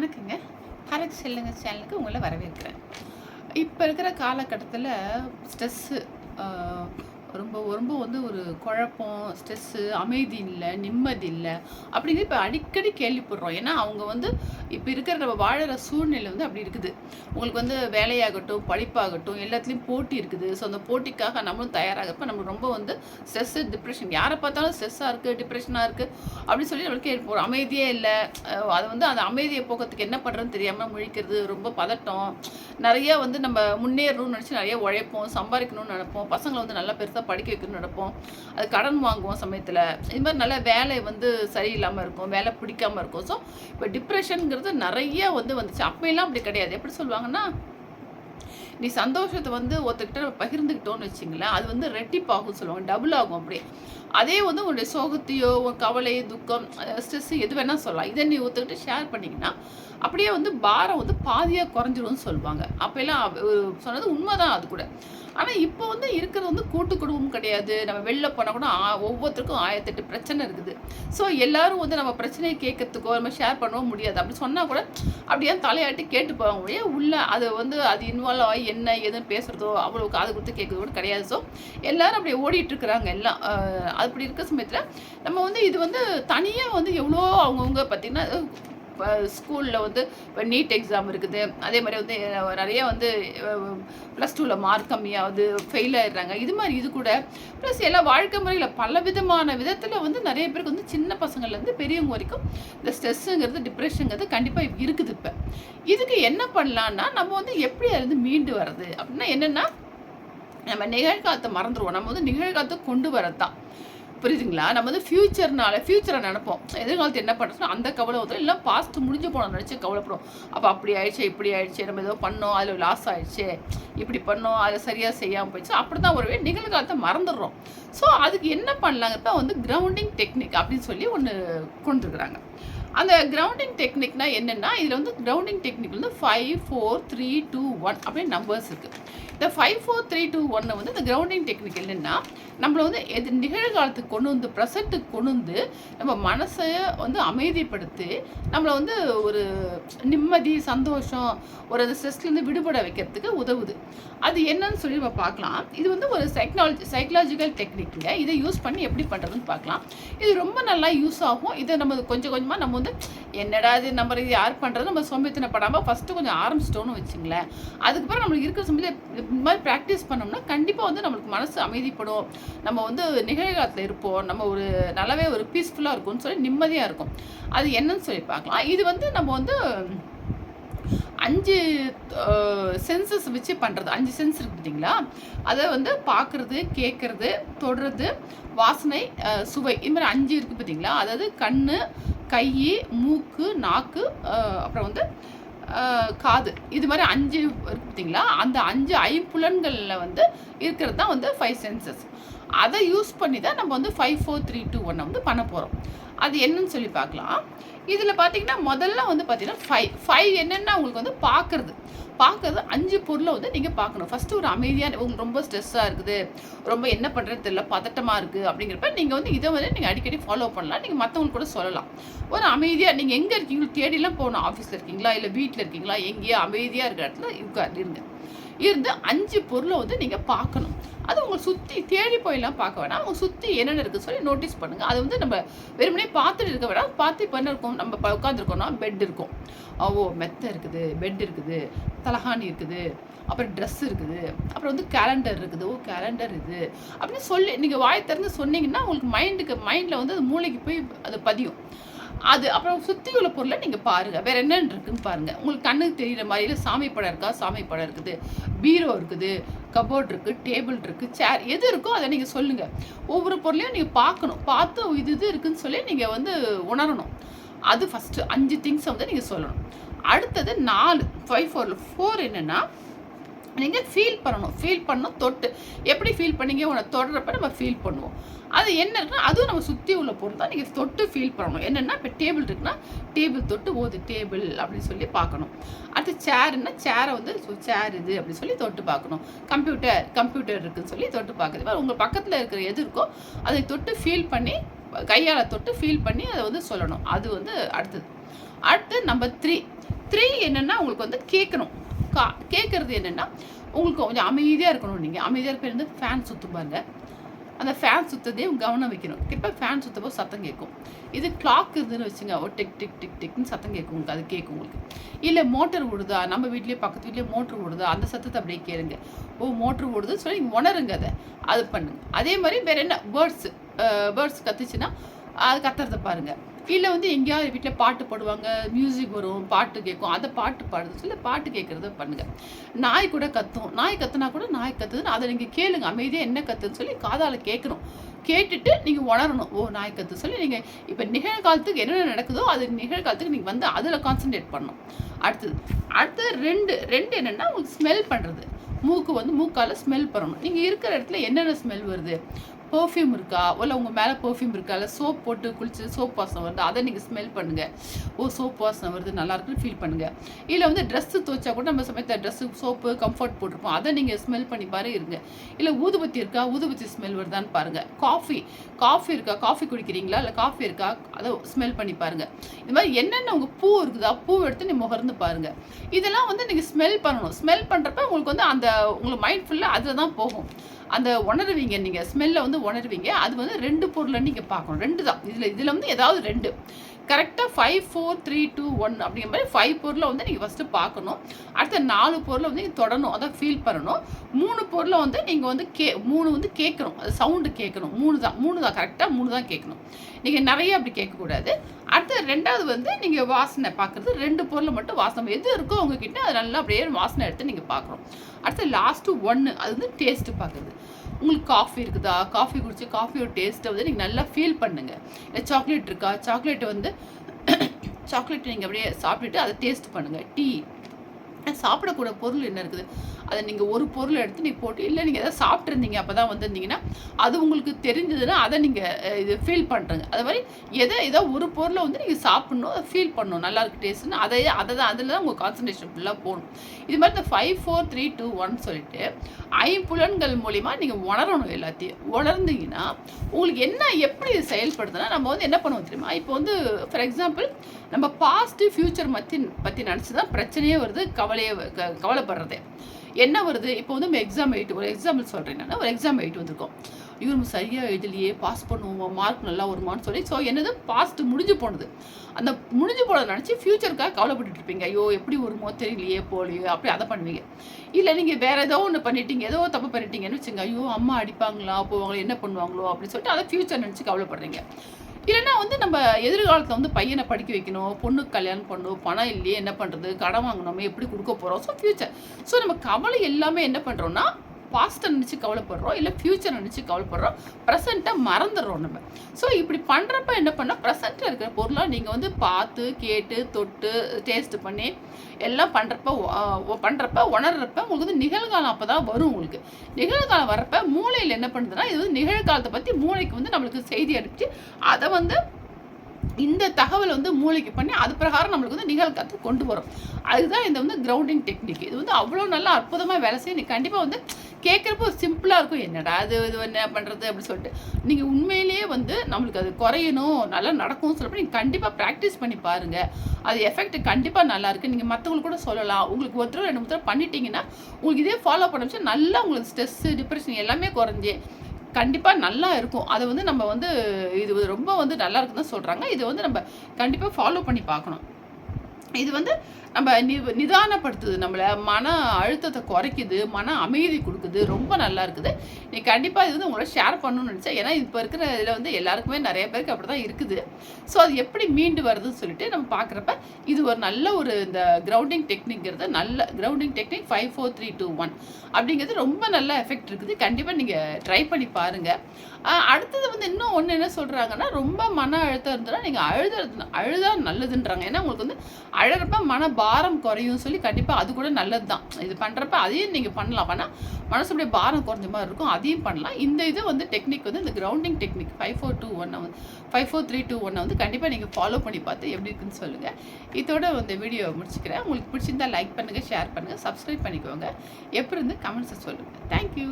வணக்கங்க. ஹரத் செல்லுங்க சேனலுக்கு உங்களை வரவேற்கிறேன். இப்போ இருக்கிற காலகட்டத்தில் ஸ்ட்ரெஸ்ஸு ரொம்ப ரொம்ப வந்து ஒரு குழப்பம் ஸ்ட்ரெஸ்ஸு அமைதி இல்லை நிம்மதி இல்லை அப்படிங்கிறது இப்போ அடிக்கடி கேள்விப்படுறோம். ஏன்னா அவங்க வந்து இப்போ இருக்கிற நம்ம வாழற சூழ்நிலை வந்து அப்படி இருக்குது. உங்களுக்கு வந்து வேலையாகட்டும் படிப்பாகட்டும் எல்லாத்துலேயும் போட்டி இருக்குது. ஸோ அந்த போட்டிக்காக நம்மளும் தயாராகிறப்ப நம்மளுக்கு ரொம்ப வந்து ஸ்ட்ரெஸ்ஸு டிப்ரெஷன் யாரை பார்த்தாலும் ஸ்ட்ரெஸ்ஸாக இருக்குது டிப்ரெஷனாக இருக்குது அப்படின்னு சொல்லி நம்மளுக்கு கேள்விப்போம் அமைதியே இல்லை. அது வந்து அந்த அமைதியை போக்கத்துக்கு என்ன பண்ணுறதுன்னு தெரியாமல் முழிக்கிறது ரொம்ப பதட்டம். நிறைய வந்து நம்ம முன்னேறணும்னு நினச்சி நிறைய உழைப்போம் சம்பாதிக்கணும்னு நினைப்போம். பசங்களை வந்து நல்லா பெருசாக படிக்க வைக்கணும்னு நடப்போம் அது கடன் வாங்குவோம் சமயத்தில். இது மாதிரி நல்ல வேலை வந்து சரியில்லாமல் இருக்கும். வேலை பிடிக்காம இருக்கும். ஸோ இப்போ டிப்ரெஷனுங்கிறது நிறைய வந்து வந்துச்சு. அப்போயெல்லாம் அப்படி கிடையாது. எப்படி சொல்லுவாங்கன்னா நீ சந்தோஷத்தை வந்து ஒருத்தர்கிட்ட பகிர்ந்துக்கிட்டோன்னு வச்சிங்களேன் அது வந்து ரெட்டிப்பாகும் சொல்லுவாங்க. டபுள் ஆகும் அப்படியே அதே வந்து உன்னுடைய சோகத்தையோ உன் கவலை துக்கம் ஸ்ட்ரெஸ் எது வேணால் சொல்லலாம். இதை நீ ஒருத்தர்கிட்ட ஷேர் பண்ணிங்கன்னா அப்படியே வந்து பாரம் வந்து பாதியாக குறைஞ்சிரும்னு சொல்லுவாங்க. அப்போல்லாம் எல்லாம் சொன்னது சொன்னது உண்மைதான் அது கூட. ஆனால் இப்போ வந்து இருக்கிறது வந்து கூட்டு குடும்பம் கிடையாது. நம்ம வெளில போனால் கூட ஒவ்வொருத்தருக்கும் ஆயிரத்தெட்டு பிரச்சனை இருக்குது. ஸோ எல்லாரும் வந்து நம்ம பிரச்சனையை கேட்கறதுக்கோ நம்ம ஷேர் பண்ணவும் முடியாது. அப்படி சொன்னால் கூட அப்படியே தலையாட்டி கேட்டு போவாங்க ஒழிய உள்ள அது வந்து அது இன்வால்வ் ஆகி என்ன ஏதுன்னு பேசுகிறதோ அவ்வளோ காது கொடுத்து கேட்குறது கூட கிடையாது. ஸோ எல்லாரும் அப்படியே ஓடிட்டு இருக்கிறாங்க எல்லாம். அப்படி இருக்க சமயத்தில் நம்ம வந்து இது வந்து தனியாக வந்து எவ்வளோ அவங்கவுங்க பார்த்திங்கன்னா இப்போ ஸ்கூலில் வந்து இப்போ நீட் எக்ஸாம் இருக்குது. அதே மாதிரி வந்து நிறைய வந்து ப்ளஸ் டூவில் மார்க் கம்மியாகுது ஃபெயில் ஆயிடுறாங்க. இது மாதிரி இது கூட ப்ளஸ் எல்லா வாழ்க்கை முறையில் பல விதமான விதத்தில் வந்து நிறைய பேருக்கு வந்து சின்ன பசங்கள்லேருந்து பெரியவங்க வரைக்கும் இந்த ஸ்ட்ரெஸ்ஸுங்கிறது டிப்ரெஷனுங்கிறது கண்டிப்பாக இருக்குது இப்போ. இதுக்கு என்ன பண்ணலான்னா நம்ம வந்து எப்படி அது மீண்டு வர்றது? அப்படின்னா என்னென்னா நம்ம நிகழ்காலத்தை மறந்துடுவோம் நம்ம வந்து நிகழ்காலத்தை கொண்டு வரதான் புரியுதுங்களா நம்ம வந்து ஃப்யூச்சர்னால ஃபியூச்சரை நினைப்போம். எதிர்காலத்தை என்ன பண்ணுறோம் அந்த கவலை வந்து எல்லாம் பாஸ்ட் முடிஞ்சு போன நினச்சி கவலைப்படும் அப்போ அப்படி ஆயிடுச்சு இப்படி ஆயிடுச்சு நம்ம ஏதோ பண்ணோம் அதில் லாஸ் ஆயிடுச்சு இப்படி பண்ணோம் அதை சரியாக செய்யாமல் போயிடுச்சு. அப்படி தான் ஒரு நிகழ்காலத்தை மறந்துடுறோம். ஸோ அதுக்கு என்ன பண்ணலாங்க தான் வந்து கிரவுண்டிங் டெக்னிக் அப்படின்னு சொல்லி ஒன்று கொண்டுருக்குறாங்க. அந்த கிரவுண்டிங் டெக்னிக்னா என்னென்னா இதில் வந்து கிரவுண்டிங் டெக்னிக் வந்து five four three two one அப்படின்னு நம்பர்ஸ் இருக்குது இந்த ஃபைவ் ஃபோர் த்ரீ டூ ஒன்று வந்து இந்த கிரவுண்டிங் டெக்னிக் என்னென்னா நம்மளை வந்து எது நிகழ்காலத்துக்கு கொண்டு வந்து ப்ரெசண்ட்டுக்கு கொண்டு வந்து நம்ம மனசை வந்து அமைதிப்படுத்தி நம்மளை வந்து ஒரு நிம்மதி சந்தோஷம் ஒரு அந்த ஸ்ட்ரெஸ்லேருந்து விடுபட வைக்கிறதுக்கு உதவுது. அது என்னன்னு சொல்லி நம்ம பார்க்கலாம். இது வந்து ஒரு சைக்னாலஜி சைக்கலாஜிக்கல் டெக்னிக்கில் இதை யூஸ் பண்ணி எப்படி பண்ணுறதுன்னு பார்க்கலாம். இது ரொம்ப நல்லா யூஸ் ஆகும். இதை நம்ம கொஞ்சம் கொஞ்சமாக நம்ம வந்து என்னடா இது நம்ம இது யார் பண்ணுறது நம்ம சோம்பேத்தனப்படாமல் ஃபஸ்ட்டு கொஞ்சம் ஆரம்பிச்சிட்டோன்னு வச்சுங்களேன். அதுக்கப்புறம் நம்மளுக்கு இருக்கிற சமயத்தில் இந்த மாதிரி ப்ராக்டிஸ் பண்ணோம்னா கண்டிப்பாக வந்து நம்மளுக்கு மனசு அமைதிப்படும். நம்ம வந்து நிகழ்காலத்தில் இருப்போம். நம்ம ஒரு நல்லாவே ஒரு பீஸ்ஃபுல்லாக இருக்கும்னு சொல்லி நிம்மதியாக இருக்கும். அது என்னன்னு சொல்லி பார்க்கலாம். இது வந்து நம்ம வந்து அஞ்சு சென்சஸ் வச்சு பண்ணுறது அஞ்சு சென்ஸ் இருக்கு பார்த்தீங்களா அதை வந்து பார்க்குறது கேட்குறது தொடுறது வாசனை சுவை. இது மாதிரி அஞ்சு இருக்குது பார்த்தீங்களா அதாவது கண் கை மூக்கு நாக்கு அப்புறம் வந்து காது. இது மாதிரி அஞ்சு இருக்கு பார்த்தீங்களா அந்த அஞ்சு ஐம்புலன்களில் வந்து இருக்கிறது தான் வந்து ஃபைவ் சென்சஸ் அதை யூஸ் பண்ணி தான் நம்ம வந்து ஃபைவ் ஃபோர் த்ரீ டூ ஒன்னை வந்து பண்ண போகிறோம் அது என்னன்னு சொல்லி பார்க்கலாம். இதில் பார்த்தீங்கன்னா முதல்ல வந்து பார்த்தீங்கன்னா ஃபைவ் ஃபைவ் என்னென்னா உங்களுக்கு வந்து பார்க்குறது பார்க்குறது அஞ்சு பொருளை வந்து நீங்கள் பார்க்கணும் ஃபஸ்ட்டு ஒரு அமைதியான உங்களுக்கு ரொம்ப ஸ்ட்ரெஸ்ஸாக இருக்குது. ரொம்ப என்ன பண்ணுறது தெரியல பதட்டமாக இருக்குது அப்படிங்கிறப்ப நீங்கள் வந்து இதை வந்து நீங்கள் அடிக்கடி ஃபாலோ பண்ணலாம். நீங்கள் மற்றவங்களுக்கு கூட சொல்லலாம். ஒரு அமைதியாக நீங்கள் எங்கே இருக்கீங்களோ தேடிலாம் போகணும். ஆஃபீஸில் இருக்கீங்களா இல்லை வீட்டில் இருக்கீங்களா எங்கேயோ அமைதியாக இருக்கிற இடத்துல உட்கார் இருங்க. இருந்து அஞ்சு பொருளை வந்து நீங்கள் பார்க்கணும் அது உங்களை சுற்றி தேடி போயெல்லாம் பார்க்க வேணாம். அவங்க சுற்றி என்னென்ன இருக்குது சொல்லி நோட்டீஸ் பண்ணுங்கள் அது வந்து நம்ம வெறுமனே பார்த்துட்டு இருக்க வேணாம். பார்த்து இப்போ என்ன இருக்கும்? நம்ம உட்காந்துருக்கோம்னா பெட் இருக்கும். ஓ மெத்தை இருக்குது பெட் இருக்குது தலகாணி இருக்குது அப்புறம் ட்ரெஸ் இருக்குது அப்புறம் வந்து கேலண்டர் இருக்குது. ஓ கேலண்டர் இது. அப்படின்னு சொல்லி நீங்கள் வாய் திறந்து சொன்னீங்கன்னா உங்களுக்கு மைண்டுக்கு மைண்டில் வந்து அது மூளைக்கு போய் அது பதியும். அது அப்புறம் சுற்றி உள்ள பொருளை நீங்கள் பாருங்கள் வேறு என்னென்னு இருக்குன்னு பாருங்கள் உங்களுக்கு கண்ணுக்கு தெரிகிற மாதிரி சாமி படம் இருக்கா? சாமி படம் இருக்குது. பீரோ இருக்குது கபோர்ட் இருக்குது டேபிள் இருக்குது சேர் எது இருக்கோ அதை நீங்கள் சொல்லுங்கள் ஒவ்வொரு பொருளையும் நீங்கள் பார்க்கணும். பார்த்து இது இது இருக்குன்னு சொல்லி நீங்கள் வந்து உணரணும். அது ஃபஸ்ட்டு அஞ்சு திங்ஸை வந்து நீங்கள் சொல்லணும். அடுத்தது நாலு ஃபைவ் ஃபோரில் ஃபோர் என்னென்னா நீங்கள் ஃபீல் பண்ணணும். ஃபீல் பண்ணணும் தொட்டு. எப்படி ஃபீல் பண்ணீங்க? உன தொடுறப்ப நம்ம ஃபீல் பண்ணுவோம். அது என்ன இருக்குன்னா அதுவும் நம்ம சுற்றி உள்ள பொருள் தான் நீங்கள் தொட்டு ஃபீல் பண்ணணும். என்னென்னா இப்போ டேபிள் இருக்குன்னா டேபிள் தொட்டு ஓது டேபிள் அப்படின்னு சொல்லி பார்க்கணும். அடுத்து சேர்னா சேரை வந்து சேர் இது அப்படின்னு சொல்லி தொட்டு பார்க்கணும். கம்ப்யூட்டர் கம்ப்யூட்டர் இருக்குன்னு சொல்லி தொட்டு பார்க்குறது. உங்கள் பக்கத்தில் இருக்கிற எது இருக்கோ அதை தொட்டு ஃபீல் பண்ணி கையால் தொட்டு ஃபீல் பண்ணி அதை வந்து சொல்லணும். அது வந்து அடுத்தது. அடுத்து நம்பர் த்ரீ த்ரீ என்னென்னா உங்களுக்கு வந்து கேட்கணும். கா கேட்குறது என்னென்னா உங்களுக்கு கொஞ்சம் அமைதியாக இருக்கணும் நீங்கள் அமைதியாக இருக்கிறது ஃபேன் சுற்றும் பாருங்கள் அந்த ஃபேன் சுற்றதையும் கவனம் வைக்கணும். இப்போ ஃபேன் சுற்றப்போ சத்தம் கேட்கும். இது கிளாக் இருந்துன்னு வச்சுங்க. ஒரு டிக் டிக் டிக் டிக்னு சத்தம் கேட்கும் உங்களுக்கு. அது கேட்கும் உங்களுக்கு. இல்லை மோட்டர் ஓடுதா? நம்ம வீட்லேயே பக்கத்து வீட்லேயே மோட்ரு ஓடுதா? அந்த சத்தத்தை அப்படியே கேளுங்க. ஓ மோட்ரு ஓடுதுன்னு சொல்லி நீங்கள் உணருங்க அதை. அது பண்ணுங்க. அதே மாதிரி வேறு என்ன? பேர்ட்ஸு பேர்ட்ஸ் கத்துச்சுன்னா அது கத்துறத பாருங்கள் இல்லை வந்து எங்கேயாவது வீட்டில் பாட்டு பாடுவாங்க மியூசிக் வரும் பாட்டு கேட்கும். அதை பாட்டு பாடுறது சொல்லி பாட்டு கேட்குறத பண்ணுங்கள் நாய் கூட கத்தும். நாய் கத்துனா கூட நாய் கத்துதுன்னு அதை நீங்கள் கேளுங்க. அமைதியாக என்ன கத்துன்னு சொல்லி காதால் கேட்கணும். கேட்டுட்டு நீங்கள் உணரணும். ஓ நாய் கத்து சொல்லி நீங்கள் இப்போ நிகழ்காலத்துக்கு என்னென்ன நடக்குதோ அது நிகழ்காலத்துக்கு நீங்கள் வந்து அதில் கான்சென்ட்ரேட் பண்ணணும். அடுத்தது அடுத்தது ரெண்டு ரெண்டு என்னென்னா உங்களுக்கு ஸ்மெல் பண்ணுறது மூக்கு வந்து மூக்கால் ஸ்மெல் பண்ணணும். நீங்கள் இருக்கிற இடத்துல என்னென்ன ஸ்மெல் வருது? பர்ஃப்யூம் இருக்கா? இல்லை உங்கள் மேலே பர்ஃப்யூம் இருக்கா இல்லை சோப் போட்டு குளிச்சு சோப் வாசனை வருது? அதை நீங்கள் ஸ்மெல் பண்ணுங்கள் ஓ சோப் வாசனை வருது நல்லாயிருக்குன்னு ஃபீல் பண்ணுங்கள் இல்லை வந்து ட்ரெஸ்ஸு துவைச்சா கூட நம்ம சமயத்தில் ட்ரெஸ்ஸு சோப்பு கம்ஃபர்ட் போட்டிருப்போம். அதை நீங்கள் ஸ்மெல் பண்ணி பாரு இருங்க. இல்லை ஊதுபத்தி இருக்கா? ஊதுபத்தி ஸ்மெல் வருதான்னு பாருங்கள் காஃபி காஃபி இருக்கா? காஃபி குடிக்கிறீங்களா? இல்லை காஃபி இருக்கா? அதை ஸ்மெல் பண்ணி பாருங்கள் இது மாதிரி என்னென்ன உங்கள் பூ இருக்குதா பூ எடுத்து நீ முகர்ந்து பாருங்கள் இதெல்லாம் வந்து நீங்கள் ஸ்மெல் பண்ணணும். ஸ்மெல் பண்ணுறப்ப உங்களுக்கு வந்து அந்த உங்களுக்கு மைண்ட் ஃபுல்லாக அதில் தான் போகும். அந்த உணருவீங்க நீங்கள் ஸ்மெல்லை வந்து உணருவீங்க. அது வந்து ரெண்டு பொருளை நீங்கள் பார்க்கணும். ரெண்டு தான். இதில் இதில் வந்து ஏதாவது ரெண்டு. கரெக்டாக five four three two one அப்படிங்கிற மாதிரி ஃபைவ் பொருளை வந்து நீங்கள் ஃபஸ்ட்டு பார்க்கணும். அடுத்த நாலு பொருளை வந்து நீங்கள் தொடணும். அதை ஃபீல் பண்ணணும். மூணு பொருளை வந்து நீங்கள் வந்து கே மூணு வந்து கேட்கணும். அது சவுண்டு கேட்கணும். மூணு தான். மூணு தான். கரெக்டாக மூணு தான் கேட்கணும். நீங்கள் நிறைய அப்படி கேட்கக்கூடாது. அடுத்து ரெண்டாவது வந்து நீங்கள் வாசனை பார்க்குறது ரெண்டு பொருளை மட்டும் வாசனை எது இருக்கோ உங்ககிட்ட அது நல்லா அப்படியே வாசனை எடுத்து நீங்கள் பார்க்குறோம் அடுத்து லாஸ்ட்டு ஒன்று அது வந்து டேஸ்ட்டு பார்க்குறது. உங்களுக்கு காஃபி இருக்குதா? காஃபி குடிச்சு காஃபியோட டேஸ்ட்டை வந்து நீங்கள் நல்லா ஃபீல் பண்ணுங்கள் இல்லை சாக்லேட் இருக்கா? சாக்லேட் வந்து சாக்லேட் நீங்கள் அப்படியே சாப்பிட்டுட்டு அதை டேஸ்ட் பண்ணுங்கள் டீ சாப்பிடக்கூட பொருள் என்ன இருக்குது? அதை நீங்கள் ஒரு பொருள் எடுத்து நீங்கள் போட்டு இல்லை நீங்கள் எதாவது சாப்பிட்ருந்தீங்க அப்போ தான் வந்திருந்தீங்கன்னா அது உங்களுக்கு தெரிஞ்சதுன்னா அதை நீங்கள் இது ஃபீல் பண்ணுறங்க அது மாதிரி எதை ஏதோ ஒரு பொருளை வந்து நீங்கள் சாப்பிட்ணும் அதை ஃபீல் பண்ணணும். நல்லா இருக்கு டேஸ்ட்னு அதை அதை தான் அதில் தான் உங்கள் கான்சன்ட்ரேஷன் ஃபுல்லாக போகணும். இது மாதிரி இந்த five four three two one சொல்லிட்டு ஐம்புலன்கள் மூலிமா நீங்கள் உணரணும் எல்லாத்தையும். உணர்ந்தீங்கன்னா உங்களுக்கு என்ன எப்படி செயல்படுதுன்னா நம்ம வந்து என்ன பண்ணுவோம் தெரியுமா? இப்போ வந்து ஃபார் எக்ஸாம்பிள் நம்ம பாஸ்ட்டு ஃப்யூச்சர் பற்றி பற்றி நினச்சி தான் பிரச்சனையே வருது கவலையே கவலைப்படுறதே. என்ன வருது? இப்போ வந்து நம்ம எக்ஸாம் எயிட் ஒரு எக்ஸாம்பிள் சொல்கிறேன் நான் ஒரு எக்ஸாம் எயிட் வந்திருக்கோம். இவர் நம்ம சரியாக எழுதலையே பாஸ் பண்ணுவோம் மார்க் நல்லா வருமானு சொல்லி ஸோ என்னது? பாஸ்ட் முடிஞ்சு போனது. அந்த முடிஞ்சு போனதை நினச்சி ஃப்யூச்சருக்காக கவலைப்பட்டு இருப்பீங்க. ஐயோ எப்படி வருமோ தெரியலையே போலையோ அப்படி அதை பண்ணுவீங்க. இல்லை நீங்கள் வேறு ஏதோ ஒன்று பண்ணிட்டீங்க ஏதோ தப்பு பண்ணிட்டீங்கன்னு வச்சுங்க ஐயோ அம்மா அடிப்பாங்களா போவாங்களோ என்ன பண்ணுவாங்களோ அப்படின்னு சொல்லிட்டு அதை ஃப்யூச்சர் நினச்சி கவலைப்படுறீங்க. இல்லைன்னா வந்து நம்ம எதிர்காலத்தில் வந்து பையனை படிக்க வைக்கணும் பொண்ணுக்கு கல்யாணம் பண்ணணும் பணம் இல்லையே என்ன பண்ணுறது கடன் வாங்கணுமே எப்படி கொடுக்க போகிறோம் ஸோ ஃப்யூச்சர் ஸோ நம்ம கவலை எல்லாமே என்ன பண்ணுறோன்னா பாஸ்ட்டை நினச்சி கவலைப்படுறோம் இல்லை ஃப்யூச்சர் நினச்சி கவலைப்படுறோம் ப்ரெசண்ட்டை மறந்துடுறோம் நம்ம. ஸோ இப்படி பண்ணுறப்ப என்ன பண்ணால் ப்ரெசண்ட்டில் இருக்கிற பொருளாக நீங்கள் வந்து பார்த்து கேட்டு தொட்டு டேஸ்ட் பண்ணி எல்லாம் பண்ணுறப்ப பண்ணுறப்ப உணர்றப்ப உங்களுக்கு வந்து நிகழ்காலம் அப்போ தான் வரும் உங்களுக்கு. நிகழ்காலம் வரப்போ மூளையில் என்ன பண்ணுதுன்னா இது வந்து நிகழ்காலத்தை பற்றி மூளைக்கு வந்து நம்மளுக்கு செய்தி அனுப்பிச்சு அதை வந்து இந்த தகவல் வந்து மூளைக்கு பண்ணி அது பிரகாரம் நம்மளுக்கு வந்து நிகழ்காத்து கொண்டு வரும். அதுதான் இந்த வந்து கிரவுண்டிங் டெக்னிக் இது வந்து அவ்வளோ நல்லா அற்புதமாக வேலை செய்யும். நீ கண்டிப்பாக வந்து கேட்குறப்போ சிம்பிளாக இருக்கும். என்னடா அது இது என்ன பண்ணுறது அப்படின்னு சொல்லிட்டு. நீங்கள் உண்மையிலேயே வந்து நம்மளுக்கு அது குறையணும் நல்லா நடக்கும்னு சொல்லப்போ நீங்கள் கண்டிப்பாக ப்ராக்டிஸ் பண்ணி பாருங்கள் அது எஃபெக்ட் கண்டிப்பாக நல்லா இருக்குது நீங்கள் மற்றவங்களுக்கு கூட சொல்லலாம். உங்களுக்கு ஒருத்தர் ரெண்டு மூணு தடவை பண்ணிட்டீங்கன்னா உங்களுக்கு இதே ஃபாலோ பண்ண நல்லா உங்களுக்கு ஸ்ட்ரெஸ்ஸு டிப்ரெஷன் எல்லாமே குறைஞ்சி கண்டிப்பாக நல்லா இருக்கும். அதை வந்து நம்ம வந்து இது ரொம்ப வந்து நல்லா இருக்குன்னு தான் சொல்கிறாங்க இதை வந்து நம்ம கண்டிப்பாக ஃபாலோ பண்ணி பார்க்கணும். இது வந்து நம்ம நி நிதானப்படுத்துது நம்மளை மன அழுத்தத்தை குறைக்குது மன அமைதி கொடுக்குது ரொம்ப நல்லா இருக்குது. நீ கண்டிப்பாக இது வந்து உங்களோட ஷேர் பண்ணணும்னு நினச்சேன். ஏன்னா இப்போ இருக்கிற இதில் வந்து எல்லாருக்குமே நிறைய பேருக்கு அப்படி தான் இருக்குது. ஸோ அது எப்படி மீண்டு வருதுன்னு சொல்லிட்டு நம்ம பார்க்குறப்ப இது ஒரு நல்ல ஒரு இந்த கிரவுண்டிங் டெக்னிக்ங்கிறது நல்ல grounding technique five four three two one அப்படிங்கிறது ரொம்ப நல்ல எஃபெக்ட் இருக்குது. கண்டிப்பாக நீங்கள் ட்ரை பண்ணி பாருங்கள் அடுத்தது வந்து இன்னும் ஒன்று என்ன சொல்கிறாங்கன்னா ரொம்ப மன அழுத்தம் இருந்ததுன்னா நீங்கள் அழுத அழுதா நல்லதுன்றாங்க. ஏன்னா உங்களுக்கு வந்து அழகிறப்ப மன பாரம் குறையும் சொல்லி கண்டிப்பாக அது கூட நல்லது தான் இது பண்ணுறப்ப அதையும் நீங்கள் பண்ணலாம். ஆனால் மனசுடைய பாரம் குறைஞ்ச மாதிரி இருக்கும். அதையும் பண்ணலாம். இந்த இது வந்து டெக்னிக் வந்து இந்த grounding technique five four two ஒன்னை வந்து ஃபைவ் ஃபோர் த்ரீ டூ ஒன்னை வந்து கண்டிப்பாக நீங்கள் ஃபாலோ பண்ணி பார்த்து எப்படி இருக்குன்னு சொல்லுங்கள் இதோட இந்த வீடியோ முடிச்சுக்கிறேன். உங்களுக்கு பிடிச்சிருந்தா லைக் பண்ணுங்கள் ஷேர் பண்ணுங்கள் சப்ஸ்கிரைப் பண்ணிக்கோங்க. எப்படி இருந்து கமெண்ட்ஸை சொல்லுங்கள் தேங்க்யூ